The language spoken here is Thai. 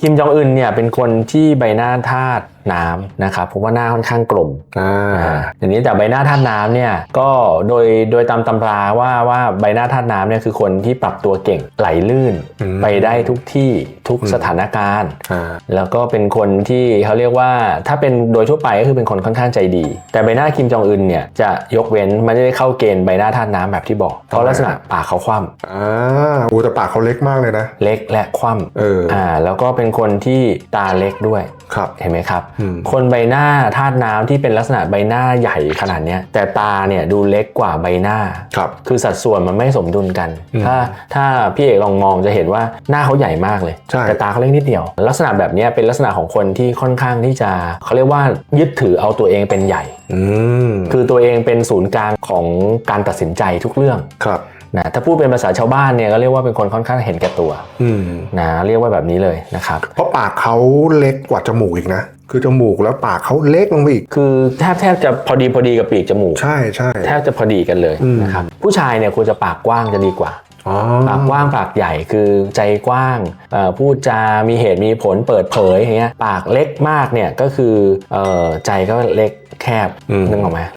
คิมจองอึนเนี่ยเป็นคนที่ใบหน้าธาตุ น้ำนะครับเพราะว่าหน้าค่อนข้างกลมอ่าอ่าอย่างนี้แต่ใบหน้าธาตุน้ำเนี่ยก็โดยโดยตามตำราว่าว่าใบหน้าธาตุน้ำเนี่ยคือคนที่ปรับตัวเก่งไหลลื่นอืมไปได้ทุกที่ทุกอืมสถานการณ์อ่าแล้วก็เป็นคนที่เขาเรียกว่าถ้าเป็นโดยทั่วไปก็คือเป็นคนค่อนข้างใจดี แต่ใบหน้าคิมจองอึนเนี่ยจะยกเว้นไม่ได้เข้าเกณฑ์ใบหน้าธาตุน้ำแบบที่บอกเพราะลักษณะปากเขาคว่อ่าโอ้แต่ปากเขาเล็กมากเลยนะำเล็กและคว่เออำอ่าแล้วก็เป็นคนที่ตาเล็กด้วย ครับเห็นไหมครับอืมคนใบหน้าธาตุน้ำที่เป็นลักษณะใบหน้าใหญ่ขนาดเนี้ยแต่ตาเนี่ยดูเล็กกว่าใบหน้าครับคือสัดส่วนมันไม่สมดุลกันอืมถ้าถ้าพี่เอกลองมองจะเห็นว่าหน้าเขาใหญ่มากเลยใช่แต่ตาเขาเล็กนิดเดียว ลักษณะแบบเนี้ยเป็นลักษณะของคนที่ค่อนข้างที่จะเขาเรียกว่ายึดถือเอาตัวเองเป็นใหญ่อืมคือตัวเองเป็นศูนย์กลางของการตัดสินใจทุกเรื่องครับ นะถ้าพูดเป็นภาษาชาวบ้านเนี่ยก็เรียกว่าเป็นคนค่อนข้างเห็นแก่ตัวอืมนะเรียกว่าแบบนี้เลยนะครับ เพราะปากเขาเล็กกว่าจมูกอีกนะ คือจมูกแล้วปากเขาเล็กลงไปอีก คือแทบแทบจะพอดีพอดีกับปีกจมูก ใช่ใช่แทบจะพอดีกันเลยอืมนะครับผู้ชายเนี่ยควรจะปากกว้างจะดีกว่าอ๋อปากกว้างปากใหญ่คือใจกว้างเอ่อพูดจา มีเหตุมีผลเปิดเผยอย่างเงี้ยปากเล็กมากเนี่ยก็คือเอ่อใจก็เล็กแคบอืมนึกออกไหม